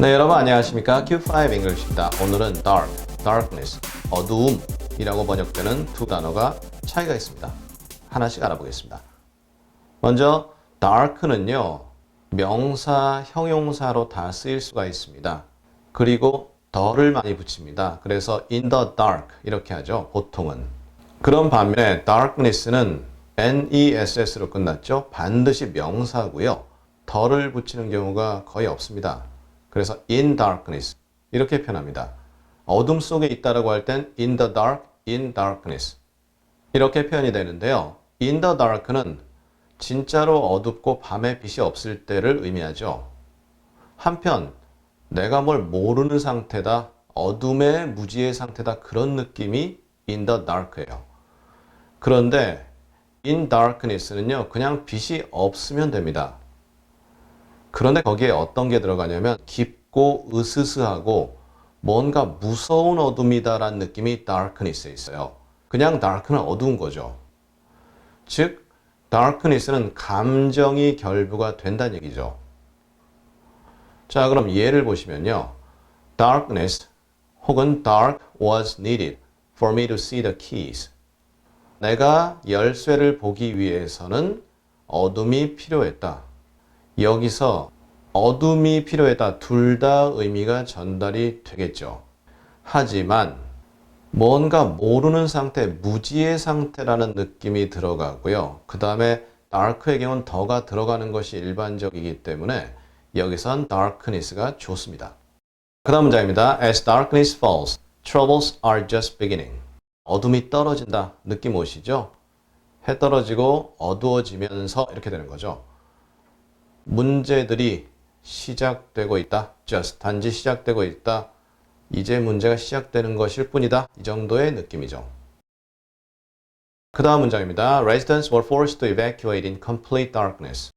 네, 여러분 안녕하십니까? Q5 English입니다. 오늘은 dark, darkness, 어두움이라고 번역되는 두 단어가 차이가 있습니다. 하나씩 알아보겠습니다. 먼저 dark는요. 명사, 형용사로 다 쓰일 수가 있습니다. 그리고 더를 많이 붙입니다. 그래서 in the dark 이렇게 하죠. 보통은. 그런 반면에 darkness는 ness로 끝났죠. 반드시 명사고요. 더를 붙이는 경우가 거의 없습니다. 그래서 in darkness 이렇게 표현합니다. 어둠 속에 있다라고 할 땐 in the dark, in darkness 이렇게 표현이 되는데요. in the dark는 진짜로 어둡고 밤에 빛이 없을 때를 의미하죠. 한편 내가 뭘 모르는 상태다, 어둠의 무지의 상태다 그런 느낌이 in the dark예요. 그런데 in darkness는요, 그냥 빛이 없으면 됩니다. 그런데 거기에 어떤 게 들어가냐면 깊고 으스스하고 뭔가 무서운 어둠이다라는 느낌이 darkness에 있어요. 그냥 dark는 어두운 거죠. 즉, darkness는 감정이 결부가 된다는 얘기죠. 자, 그럼 예를 보시면요. darkness 혹은 dark was needed for me to see the keys. 내가 열쇠를 보기 위해서는 어둠이 필요했다. 여기서 어둠이 필요했다. 둘 다 의미가 전달이 되겠죠. 하지만 뭔가 모르는 상태, 무지의 상태라는 느낌이 들어가고요. 그 다음에 dark의 경우는 더가 들어가는 것이 일반적이기 때문에 여기선 darkness가 좋습니다. 그 다음 문장입니다. As darkness falls, troubles are just beginning. 어둠이 떨어진다. 느낌 오시죠? 해 떨어지고 어두워지면서 이렇게 되는 거죠. 문제들이 시작되고 있다. just 단지 시작되고 있다. 이제 문제가 시작되는 것일 뿐이다. 이 정도의 느낌이죠. 그 다음 문장입니다. Residents were forced to evacuate in complete darkness.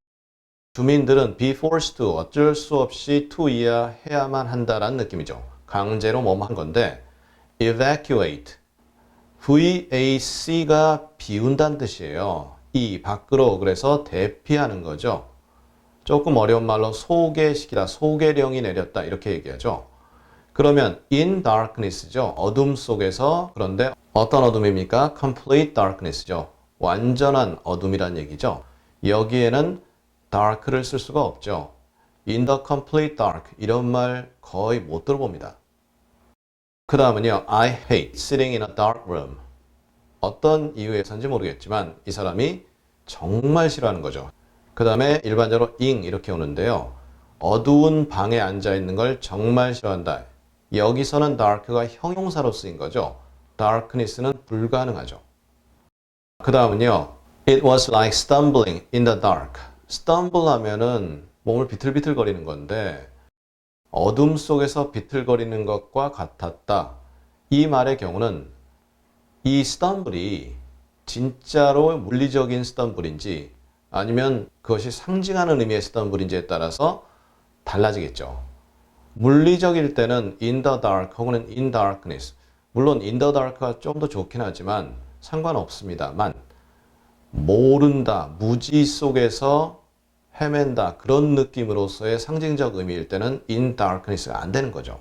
주민들은 be forced to 어쩔 수 없이 to 이야 해야만 한다라는 느낌이죠. 강제로 뭐뭐 한 건데 evacuate VAC가 비운다는 뜻이에요. 이 밖으로 그래서 대피하는 거죠. 조금 어려운 말로 소개시키다, 소개령이 내렸다 이렇게 얘기하죠. 그러면 in darkness죠. 어둠 속에서 그런데 어떤 어둠입니까? complete darkness죠. 완전한 어둠이란 얘기죠. 여기에는 dark를 쓸 수가 없죠. in the complete dark 이런 말 거의 못 들어봅니다. 그 다음은요. I hate sitting in a dark room. 어떤 이유에서인지 모르겠지만 이 사람이 정말 싫어하는 거죠. 그 다음에 일반적으로 ing 이렇게 오는데요. 어두운 방에 앉아 있는 걸 정말 싫어한다. 여기서는 dark가 형용사로 쓰인 거죠. darkness는 불가능하죠. 그 다음은요. It was like stumbling in the dark. stumble 하면은 몸을 비틀비틀 거리는 건데 어둠 속에서 비틀거리는 것과 같았다. 이 말의 경우는 이 stumble이 진짜로 물리적인 stumble인지 아니면 그것이 상징하는 의미의 stumble인지에 따라서 달라지겠죠. 물리적일 때는 in the dark 혹은 in darkness. 물론 in the dark가 좀 더 좋긴 하지만 상관없습니다만 모른다, 무지 속에서 헤맨다 그런 느낌으로서의 상징적 의미일 때는 in darkness가 안 되는 거죠.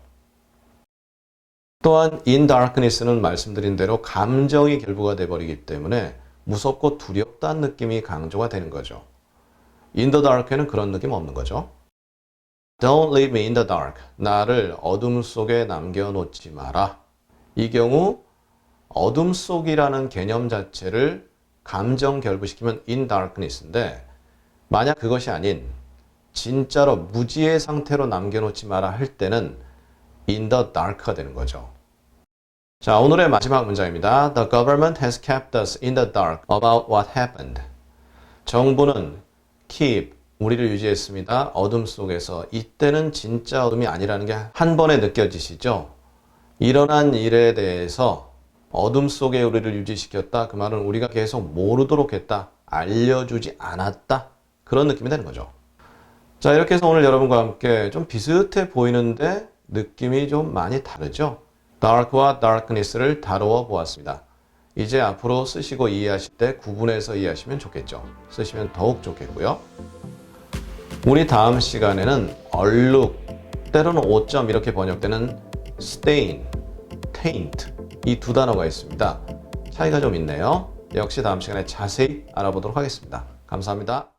또한 in darkness는 말씀드린 대로 감정이 결부가 돼버리기 때문에 무섭고 두렵다는 느낌이 강조가 되는 거죠. in the dark에는 그런 느낌 없는 거죠. Don't leave me in the dark. 나를 어둠 속에 남겨놓지 마라. 이 경우 어둠 속이라는 개념 자체를 감정 결부시키면 in darkness인데 만약 그것이 아닌 진짜로 무지의 상태로 남겨놓지 마라 할 때는 in the dark가 되는 거죠. 자, 오늘의 마지막 문장입니다. The government has kept us in the dark about what happened. 정부는 keep 우리를 유지했습니다. 어둠 속에서 이때는 진짜 어둠이 아니라는 게 한 번에 느껴지시죠? 일어난 일에 대해서 어둠 속에 우리를 유지시켰다. 그 말은 우리가 계속 모르도록 했다. 알려주지 않았다. 그런 느낌이 되는 거죠. 자, 이렇게 해서 오늘 여러분과 함께 좀 비슷해 보이는데 느낌이 좀 많이 다르죠? Dark와 darkness를 다루어 보았습니다. 이제 앞으로 쓰시고 이해하실 때 구분해서 이해하시면 좋겠죠. 쓰시면 더욱 좋겠고요. 우리 다음 시간에는 얼룩, 때로는 오점 이렇게 번역되는 stain, taint 이 두 단어가 있습니다. 차이가 좀 있네요. 역시 다음 시간에 자세히 알아보도록 하겠습니다. 감사합니다.